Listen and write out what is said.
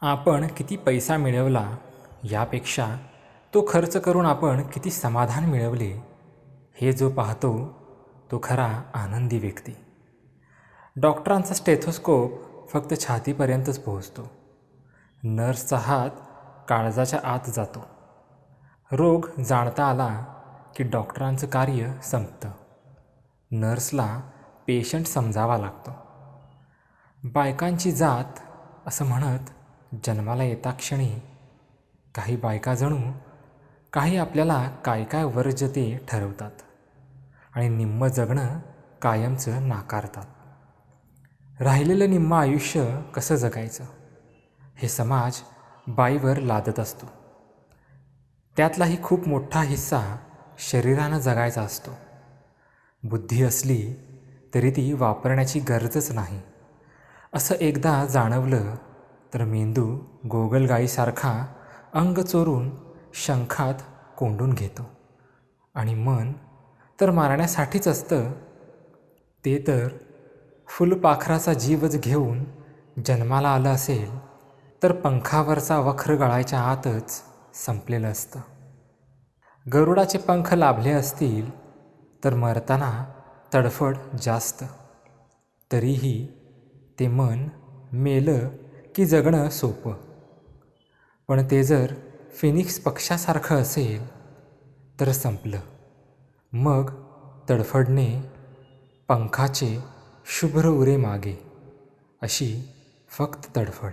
आपण किती पैसा मिळवला यापेक्षा तो खर्च करून आपण किती समाधान मिळवले हे जो पाहतो तो खरा आनंदी व्यक्ती. डॉक्टरांचा स्टेथोस्कोप फक्त छातीपर्यंतच पोहोचतो. नर्सचा हात काळजाच्या आत जातो. रोग जाणता आला की डॉक्टरांचं कार्य संपतं. नर्सला पेशंट समजावा लागतो. बायकांची जात असं म्हणत जन्माला येता क्षणी काही बायका जणू काही आपल्याला काय काय वर्ज ते ठरवतात आणि निम्म जगणं कायमचं नाकारतात. राहिलेलं निम्म आयुष्य कसं जगायचं? हे समाज बाईवर लादत असतो. त्यातलाही खूप मोठा हिस्सा शरीरानं जगायचा असतो. बुद्धी असली तरी ती वापरण्याची गरजच नाही. असं एकदा जाणवलं तर मेंदू गोगलगाईसारखा अंग चोरून शंखात कोंडून घेतो. आणि मन तर मारण्यासाठीच असतं. ते तर फुलपाखराचा जीवच घेऊन जन्माला आलं असेल तर पंखावरचा वख्र गळायच्या आतच संपलेलं असतं. गरुडाचे पंख लाभले असतील तर मरताना तडफड जास्त. तरीही ते मन मेलं की जगणं सोपं. पण ते जर फिनिक्स पक्षासारखं असेल तर संपलं. मग तडफडणे पंखाचे शुभ्र उरे मागे अशी फक्त तडफड.